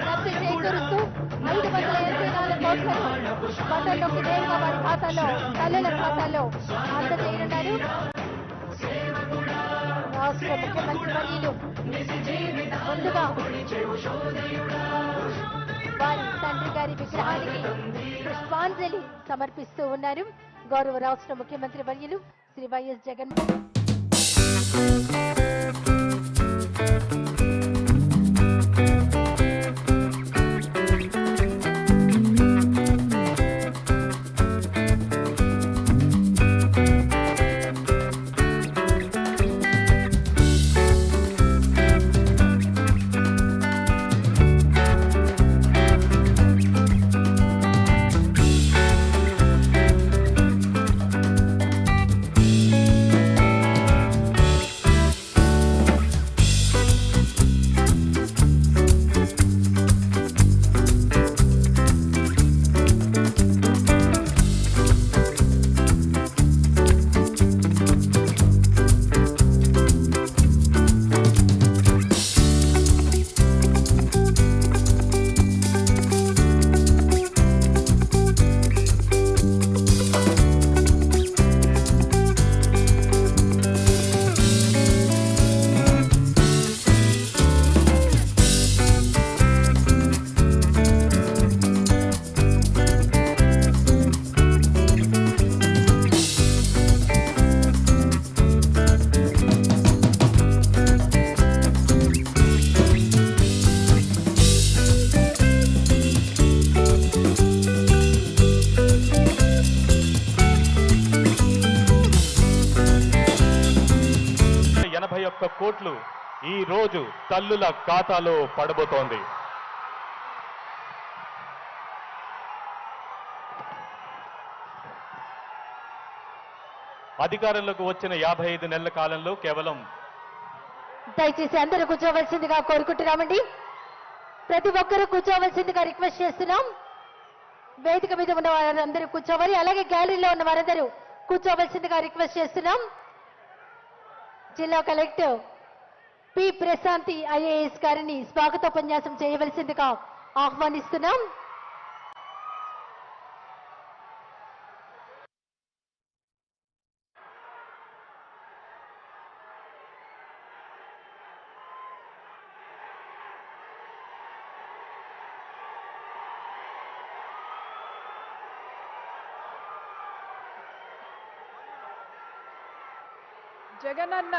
లబ్ధి చేకూరుస్తూ ఐదు వందల ఎనభై నాలుగు కోట్లను బట్టల్లోకి నేరుగా వారి ఖాతాలో తల్లుల ఖాతాలో అందజేయనున్నారు రాష్ట్ర ముఖ్యమంత్రి వర్యులు ముందుగా వారి తండ్రి గారి విగ్రహానికి పుష్పాంజలి సమర్పిస్తూ ఉన్నారు. గౌరవ రాష్ట్ర ముఖ్యమంత్రి వర్యులు శ్రీ వైఎస్ జగన్ తల్లుల ఖాతాలో పడబోతోంది. అధికారంలోకి వచ్చిన యాభై ఐదు నెలల కాలంలో కేవలం దయచేసి అందరూ కూర్చోవలసిందిగా కోరుకుంటున్నామండి. ప్రతి ఒక్కరూ కూర్చోవలసిందిగా రిక్వెస్ట్ చేస్తున్నాం. వేదిక మీద ఉన్న వారందరూ కూర్చోవాలి. అలాగే గ్యాలరీలో ఉన్న వారందరూ కూర్చోవలసిందిగా రిక్వెస్ట్ చేస్తున్నాం. జిల్లా కలెక్టర్ పి. ప్రశాంతి ఐఏఎస్ గారిని స్వాగతోపన్యాసం చేయవలసిందిగా ఆహ్వానిస్తున్నాం. జగనన్న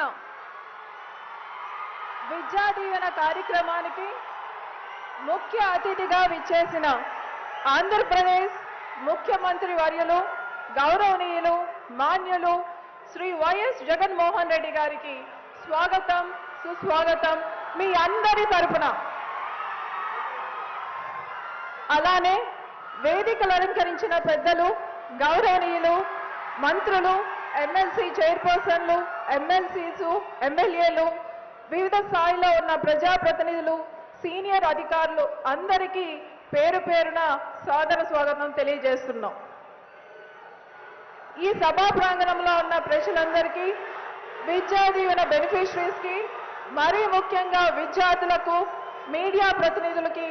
విద్యాదీవెన కార్యక్రమానికి ముఖ్య అతిథిగా విచ్చేసిన ఆంధ్రప్రదేశ్ ముఖ్యమంత్రి వర్యులు గౌరవనీయులు మాన్యులు శ్రీ వైఎస్ జగన్మోహన్ రెడ్డి గారికి స్వాగతం సుస్వాగతం మీ అందరి తరపున. అలానే వేదికలు అలంకరించిన పెద్దలు గౌరవనీయులు మంత్రులు ఎమ్మెల్సీ చైర్పర్సన్లు ఎమ్మెల్సీసు ఎమ్మెల్యేలు వివిధ స్థాయిలో ఉన్న ప్రజాప్రతినిధులు సీనియర్ అధికారులు అందరికీ పేరు పేరున సాదర స్వాగతం తెలియజేస్తున్నాం. ఈ సభా ప్రాంగణంలో ఉన్న ప్రజలందరికీ విద్యా దీవెన మరీ ముఖ్యంగా విద్యార్థులకు మీడియా ప్రతినిధులకి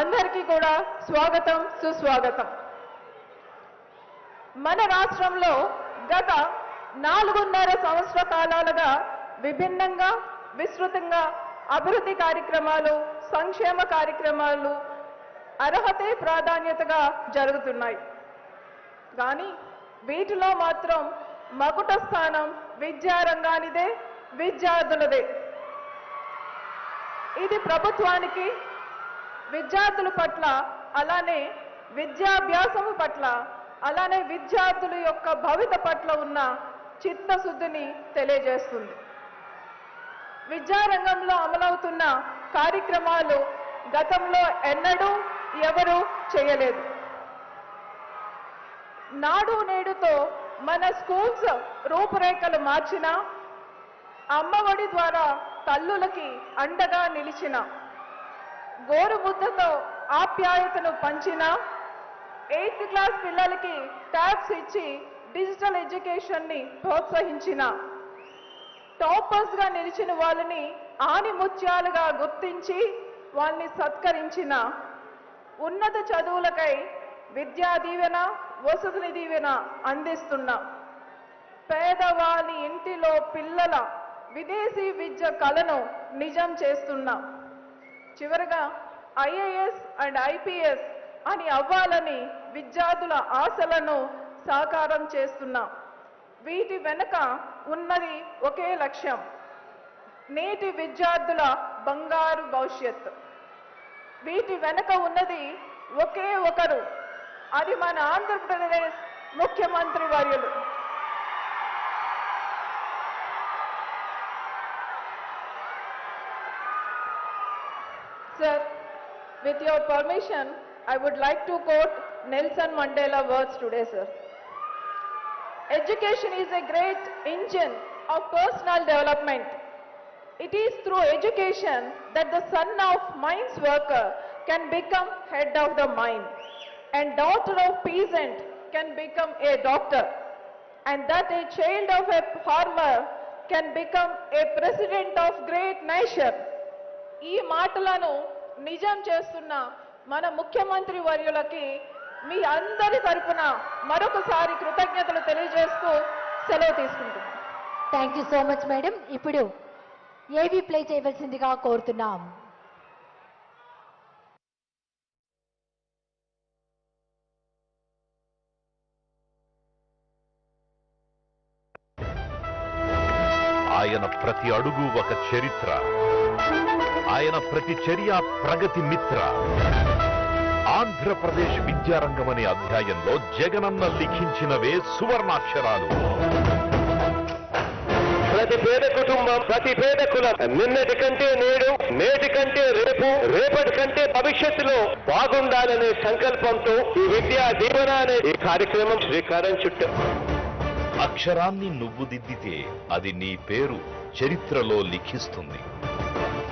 అందరికీ కూడా స్వాగతం సుస్వాగతం. మన రాష్ట్రంలో గత నాలుగున్నర సంవత్సర కాలాలుగా విభిన్నంగా విస్తృతంగా అభివృద్ధి కార్యక్రమాలు సంక్షేమ కార్యక్రమాలు అర్హతే ప్రాధాన్యతగా జరుగుతున్నాయి. కానీ వీటిలో మాత్రం మకుట స్థానం విద్యారంగానిదే విద్యార్థులదే. ఇది ప్రభుత్వానికి విద్యార్థుల పట్ల అలానే విద్యాభ్యాసము పట్ల అలానే విద్యార్థుల యొక్క భవిత పట్ల ఉన్న చిత్తశుద్ధిని తెలియజేస్తుంది. విద్యారంగంలో అమలవుతున్న కార్యక్రమాలు గతంలో ఎన్నడూ ఎవరు చేయలేదు. నాడు నేడుతో మన స్కూల్స్ రూపురేఖలు మార్చిన అమ్మఒడి ద్వారా తల్లులకి అండగా నిలిచిన గోరుబుద్ధతో ఆప్యాయతను పంచిన ఎయిత్ క్లాస్ పిల్లలకి ట్యాబ్స్ ఇచ్చి డిజిటల్ ఎడ్యుకేషన్ని ప్రోత్సహించిన టాపర్స్గా నిలిచిన వాళ్ళని ఆనిముత్యాలుగా గుర్తించి వాళ్ళని సత్కరించిన ఉన్నత చదువులకై విద్యా దీవెన వసతి దీవెన అందిస్తున్నాం పేదవాళ్ళ ఇంటిలో పిల్లల విదేశీ విద్య కళను నిజం చేస్తున్నాం చివరగా ఐఏఎస్ అండ్ ఐపీఎస్ అని అవ్వాలని విద్యార్థుల ఆశలను సాకారం చేస్తున్నాం వీటి వెనుక ఉన్నది ఒకే లక్ష్యం. నేటి విద్యార్థుల బంగారు భవిష్యత్తు. వీటి వెనక ఉన్నది ఒకే ఒకరు. అది మన ఆంధ్రప్రదేశ్ ముఖ్యమంత్రి వర్యులు. Sir with your permission I would like to quote Nelson Mandela words today sir Education is a great engine of personal development. It is through education that the son of mine's worker can become head of the mine, and daughter of peasant can become a doctor, and that a child of a farmer can become a president of great nation. ఈ మాటలను నిజం చేస్తున్న మన ముఖ్యమంత్రి వర్యులకి మీ అందరి తరపున మరొకసారి కృతజ్ఞతలు తెలియజేస్తూ సెలవు తీసుకుంటున్నాను thank you so much madam ఇప్పుడు ఏవి ప్లే చేయవలసిందిగా కోరుతున్నాం. ఆయన ప్రతి అడుగు ఒక చరిత్ర. ఆయన ప్రతి చర్య ప్రగతి మిత్ర. ఆంధ్రప్రదేశ్ విద్యారంగం అనే అధ్యాయంలో జగనన్న లిఖించినవే సువర్ణాక్షరాలు. ప్రతి పేద కుటుంబం ప్రతి పేద కులం. నిన్నటి కంటే నేడు నేటి కంటే రేపు రేపటి కంటే భవిష్యత్తులో బాగుండాలనే సంకల్పంతో ఈ విద్యా దీవెన అనే ఈ కార్యక్రమం శ్రీకారం చుట్టాం. అక్షరాన్ని నువ్వు దిద్దితే అది నీ పేరు చరిత్రలో లిఖిస్తుంది.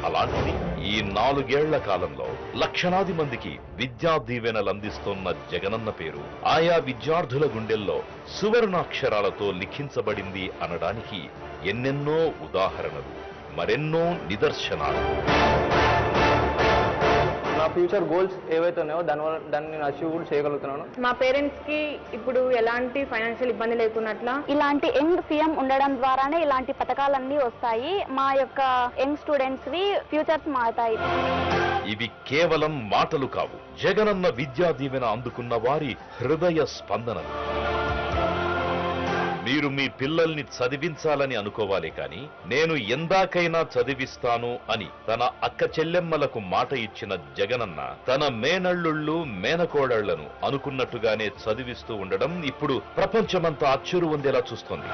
అలాంటిది ఈ నాలుగేళ్ళ కాలంలో లక్షలాది మందికి విద్యా దీవెనలు అందిస్తున్న జగనన్న పేరు ఆయా విద్యార్థుల గుండెల్లో సువర్ణాక్షరాలతో లిఖించబడింది అనడానికి ఎన్నెన్నో ఉదాహరణలు మరెన్నో నిదర్శనాలు. నా ఫ్యూచర్ గోల్స్ ఏవైతే ఉన్నాయో దానివల్ల దాన్ని నేను అచీవ్ కూడా చేయగలుగుతున్నాను. మా పేరెంట్స్కి ఇప్పుడు ఎలాంటి ఫైనాన్షియల్ ఇబ్బంది లేకున్నట్ల ఇలాంటి యంగ్ సీఎం ఉండడం ద్వారానే ఇలాంటి పథకాలన్నీ వస్తాయి. మా యొక్క యంగ్ స్టూడెంట్స్ వి ఫ్యూచర్స్ మారుతాయి. ఇవి కేవలం మాటలు కావు. జగనన్న విద్యా దీవెన అందుకున్న వారి హృదయ స్పందనలు. మీరు మీ పిల్లల్ని చదివించాలని అనుకోవాలి కాని నేను ఎందాకైనా చదివిస్తాను అని తన అక్క చెల్లెమ్మలకు మాట ఇచ్చిన జగనన్న తన మేనళ్ళుళ్ళు మేనకోడళ్ళను అనుకున్నట్టుగానే చదివిస్తూ ఉండడం ఇప్పుడు ప్రపంచమంతా అచ్చురు పొందేలా చూస్తోంది.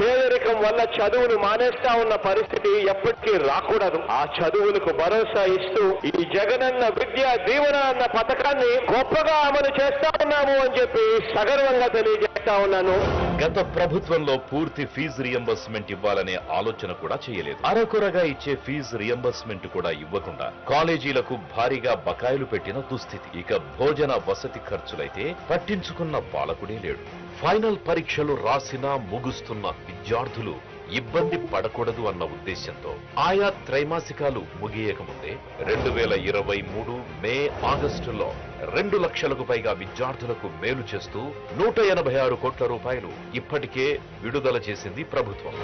పేదరికం వల్ల చదువును మానేస్తా ఉన్న పరిస్థితి ఎప్పటికీ రాకూడదు. ఆ చదువులకు భరోసా ఇస్తూ ఈ జగనన్న విద్యా దీవెన అన్న పథకాన్ని గొప్పగా అమలు చేస్తా ఉన్నాము అని చెప్పి సగర్వంగా తెలియజేస్తా ఉన్నాను. గత ప్రభుత్వంలో పూర్తి ఫీజు రియంబర్స్మెంట్ ఇవ్వాలనే ఆలోచన కూడా చేయలేదు. అరకొరగా ఇచ్చే ఫీజు రియంబర్స్మెంట్ కూడా ఇవ్వకుండా కాలేజీలకు భారీగా బకాయిలు పెట్టిన దుస్థితి. ఇక భోజన వసతి ఖర్చులైతే పట్టించుకున్న పాలకుడే లేడు. ఫైనల్ పరీక్షలు రాసినా ముగుస్తున్న విద్యార్థులు ఇబ్బంది పడకూడదు అన్న ఉద్దేశంతో ఆయా త్రైమాసికాలు ముగియకముందే రెండు వేల ఇరవై మూడు మే ఆగస్టులో రెండు లక్షలకు పైగా విద్యార్థులకు మేలు చేస్తూ నూట ఎనభై ఆరు కోట్ల రూపాయలు ఇప్పటికే విడుదల చేసింది ప్రభుత్వం.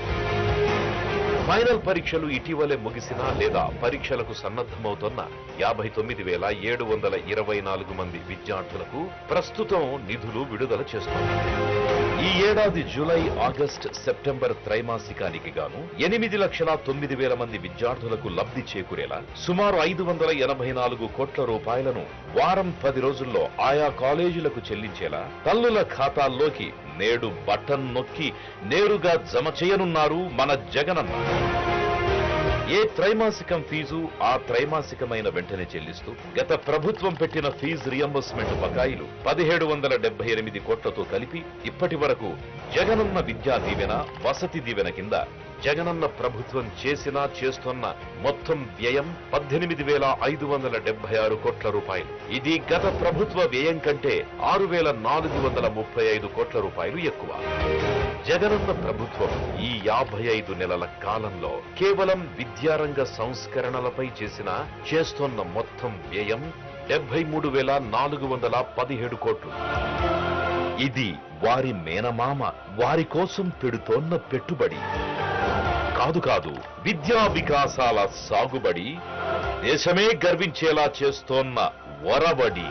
ఫైనల్ పరీక్షలు ఇటీవలే ముగిసినా లేదా పరీక్షలకు సన్నద్ధమవుతున్న యాభై తొమ్మిది వేల ఏడు వందల ఇరవై నాలుగు మంది విద్యార్థులకు ప్రస్తుతం నిధులు విడుదల చేస్తుంది ఈ ఏడాది జూలై ఆగస్ట్ సెప్టెంబర్ త్రైమాసికానికి గాను ఎనిమిది లక్షల తొమ్మిది వేల మంది విద్యార్థులకు లబ్ధి చేకూరేలా సుమారు ఐదు వందల ఎనభై నాలుగు కోట్ల రూపాయలను వారం పది రోజుల్లో ఆయా కాలేజీలకు చెల్లించేలా తల్లుల ఖాతాల్లోకి నేడు బటన్ నొక్కి నేరుగా జమ చేయనున్నారు మన జగనన్న. ఏ త్రైమాసికం ఫీజు ఆ త్రైమాసికమైన వెంటనే చెల్లిస్తూ గత ప్రభుత్వం పెట్టిన ఫీజు రియంబర్స్మెంట్ బకాయిలు పదిహేడు వందల డెబ్బై ఎనిమిది కోట్లతో కలిపి ఇప్పటి వరకు జగనన్న విద్యా దీవెన వసతి దీవెన కింద జగనన్న ప్రభుత్వం చేసినా చేస్తున్న మొత్తం వ్యయం పద్దెనిమిది వేల ఐదు వందల డెబ్బై ఆరు కోట్ల రూపాయలు. ఇది గత ప్రభుత్వ వ్యయం కంటే ఆరు వేల నాలుగు వందల ముప్పై ఐదు కోట్ల రూపాయలు ఎక్కువ. జగనన్న ప్రభుత్వం ఈ యాభై ఐదు నెలల కాలంలో కేవలం విద్యారంగ సంస్కరణలపై చేసిన చేస్తోన్న మొత్తం వ్యయం డెబ్బై మూడు వేల నాలుగు వందల పదిహేడు కోట్లు. ఇది వారి మేనమామ వారి కోసం పెడుతోన్న పెట్టుబడి. కాదు కాదు విద్యా వికాసాల సాగుబడి దేశమే గర్వించేలా చేస్తోన్న వరబడి.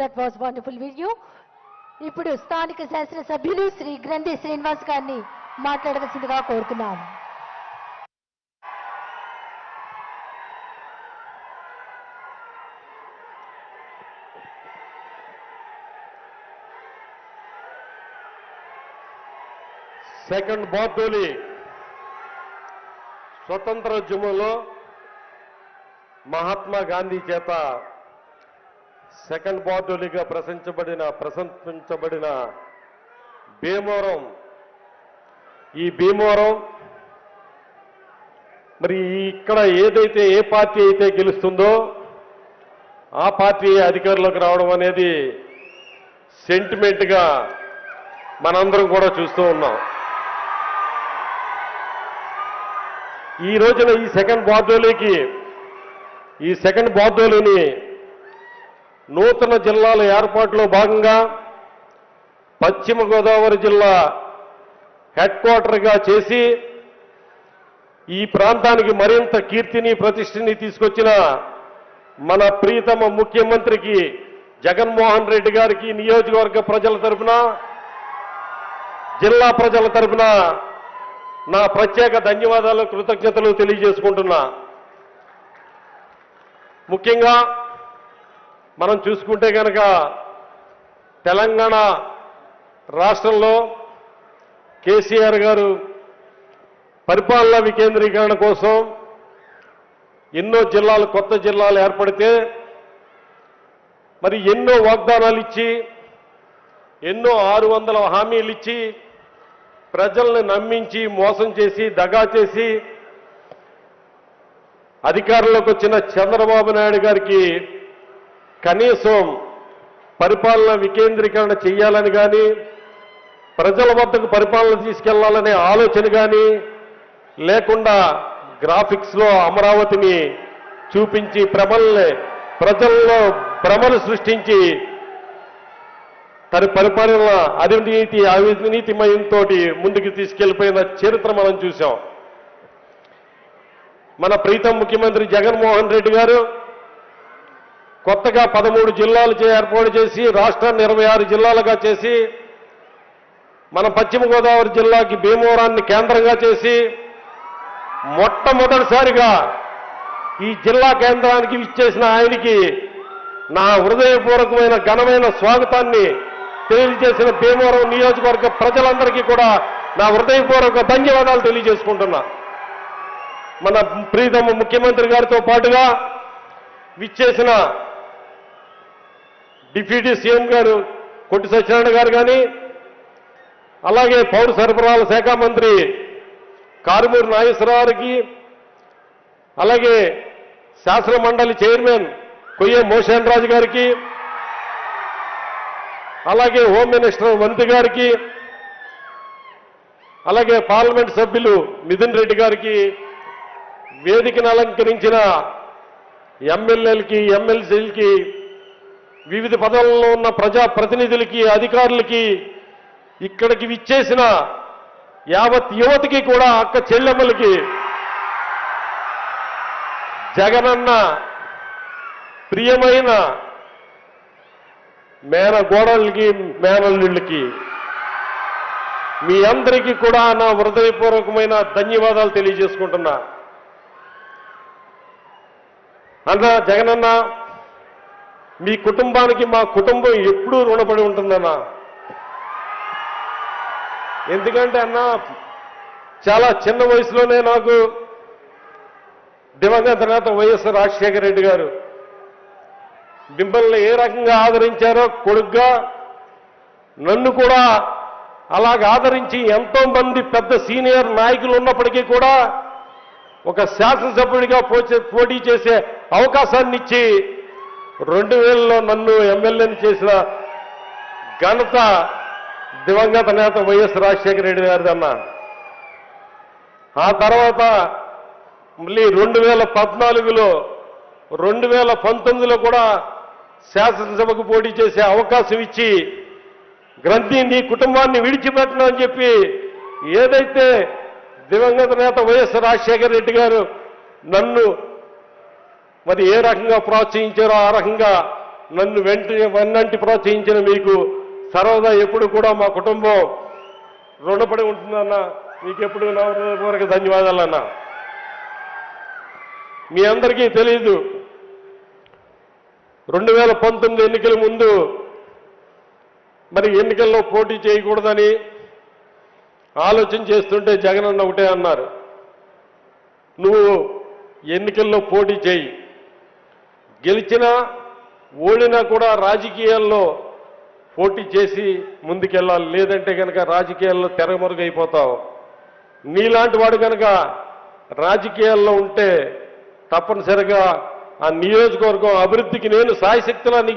దట్ వాస్ వండర్ఫుల్ వీడియో ఇప్పుడు స్థానిక శాసనసభ్యులు శ్రీ గ్రంథి శ్రీనివాస్ గారిని మాట్లాడవలసిందిగా కోరుతున్నాం. సెకండ్ బార్డోలి స్వతంత్ర ఉద్యమంలో మహాత్మా గాంధీ చేత సెకండ్ బార్డోలిగా ప్రశంసబడిన ప్రశంసించబడిన భీమవరం. ఈ భీమవరం మరి ఇక్కడ ఏదైతే ఏ పార్టీ అయితే గెలుస్తుందో ఆ పార్టీ అధికారంలోకి రావడం అనేది సెంటిమెంట్గా మనందరం కూడా చూస్తూ ఉన్నాం. ఈ రోజున ఈ సెకండ్ బార్డోలీకి ఈ సెకండ్ బార్డోలీని నూతన జిల్లాల ఏర్పాటులో భాగంగా పశ్చిమ గోదావరి జిల్లా హెడ్ క్వార్టర్గా చేసి ఈ ప్రాంతానికి మరింత కీర్తిని ప్రతిష్టని తీసుకొచ్చిన మన ప్రీతమ ముఖ్యమంత్రికి జగన్మోహన్ రెడ్డి గారికి నియోజకవర్గ ప్రజల తరపున జిల్లా ప్రజల తరపున నా ప్రత్యేక ధన్యవాదాలు కృతజ్ఞతలు తెలియజేసుకుంటున్నా. ముఖ్యంగా మనం చూసుకుంటే కనుక తెలంగాణ రాష్ట్రంలో కేసీఆర్ గారు పరిపాలన వికేంద్రీకరణ కోసం ఎన్నో జిల్లాలు కొత్త జిల్లాలు ఏర్పడితే మరి ఎన్నో వాగ్దానాలు ఇచ్చి ఎన్నో ఆరు వందల హామీలు ఇచ్చి ప్రజల్ని నమ్మించి మోసం చేసి దగా చేసి అధికారంలోకి వచ్చిన చంద్రబాబు నాయుడు గారికి కనీసం పరిపాలన వికేంద్రీకరణ చేయాలని కానీ ప్రజల వద్దకు పరిపాలన తీసుకెళ్ళాలనే ఆలోచన కానీ లేకుండా గ్రాఫిక్స్లో అమరావతిని చూపించి ప్రమల్ని ప్రజల్లో భ్రమలు సృష్టించి తన పరిపాలన అవినీతి అవినీతిమయంతో ముందుకు తీసుకెళ్ళిపోయిన చరిత్ర మనం చూసాం మన ప్రీతం ముఖ్యమంత్రి జగన్మోహన్ రెడ్డి గారు కొత్తగా పదమూడు జిల్లాలు ఏర్పాటు చేసి రాష్ట్రాన్ని ఇరవై ఆరు జిల్లాలుగా చేసి మన పశ్చిమ గోదావరి జిల్లాకి భీమవరాన్ని కేంద్రంగా చేసి మొట్టమొదటిసారిగా ఈ జిల్లా కేంద్రానికి ఇచ్చేసిన ఆయనకి నా హృదయపూర్వకమైన ఘనమైన స్వాగతాన్ని తెలియజేసిన భీమవరం నియోజకవర్గ ప్రజలందరికీ కూడా నా హృదయపూర్వక ధన్యవాదాలు తెలియజేసుకుంటున్నా. మన ప్రీతమ ముఖ్యమంత్రి గారితో పాటుగా విచ్చేసిన డిప్యూటీ సీఎం గారు కొట్టి సత్యనారాయణ గారు కానీ అలాగే పౌర సరఫరాల శాఖ మంత్రి కారుమూరు నాగేశ్వరరావుకి అలాగే శాసన మండలి చైర్మన్ కొయ్య మోషన్ రాజు గారికి అలాగే హోమ్ మినిస్టర్ వంతి గారికి అలాగే పార్లమెంట్ సభ్యులు మిథున్ రెడ్డి గారికి వేదికను అలంకరించిన ఎమ్మెల్యేలకి ఎమ్మెల్సీలకి వివిధ పదవుల్లో ఉన్న ప్రజా ప్రతినిధులకి అధికారులకి ఇక్కడికి విచ్చేసిన యావత్ యువతికి కూడా అక్క చెల్లెమ్మలకి జగనన్న ప్రియమైన మేన గోడలకి మేనల్లుళ్ళకి మీ అందరికీ కూడా నా హృదయపూర్వకమైన ధన్యవాదాలు తెలియజేసుకుంటున్నా. అన్న జగనన్న మీ కుటుంబానికి మా కుటుంబం ఎప్పుడూ రుణపడి ఉంటుందన్నా. ఎందుకంటే అన్న చాలా చిన్న వయసులోనే నాకు దివంగత నేత వైఎస్ రాజశేఖర రెడ్డి గారు మిమ్మల్ని ఏ రకంగా ఆదరించారో కొడుగ్గా నన్ను కూడా అలాగ ఆదరించి ఎంతో మంది పెద్ద సీనియర్ నాయకులు ఉన్నప్పటికీ కూడా ఒక శాసనసభ్యుడిగా పోచే- పోటీ చేసే అవకాశాన్ని ఇచ్చి రెండు వేలలో నన్ను ఎమ్మెల్యేని చేసిన ఘనత దివంగత నేత వైఎస్ రాజశేఖర రెడ్డి గారిదన్న ఆ తర్వాత మళ్ళీ రెండు వేల పద్నాలుగులో రెండు వేల పంతొమ్మిదిలో కూడా శాసనసభకు పోటీ చేసే అవకాశం ఇచ్చి గ్రంథి నీ కుటుంబాన్ని విడిచిపెట్టను అని చెప్పి ఏదైతే దివంగత నేత వైఎస్ రాజశేఖర రెడ్డి గారు నన్ను మరి ఏ రకంగా ప్రోత్సహించారో ఆ రకంగా నన్ను వెంటనే వెన్నంటి ప్రోత్సహించిన మీకు సర్వదా ఎప్పుడు కూడా మా కుటుంబం రుణపడి ఉంటుందన్న. మీకు ఎప్పుడు నా హృదయపూర్వక మీ అందరికీ తెలియదు రెండు వేల పంతొమ్మిది ఎన్నికల ముందు మరి ఎన్నికల్లో పోటీ చేయకూడదని ఆలోచన చేస్తుంటే జగన్ అన్న ఒకటే అన్నారు. నువ్వు ఎన్నికల్లో పోటీ చేయి. గెలిచినా ఓడినా కూడా రాజకీయాల్లో పోటీ చేసి ముందుకెళ్ళాలి. లేదంటే కనుక రాజకీయాల్లో తెరమరుగైపోతావు. నీలాంటి వాడు కనుక రాజకీయాల్లో ఉంటే తప్పనిసరిగా ఆ నియోజకవర్గం అభివృద్ధికి నేను సాయశక్తిలా నీకు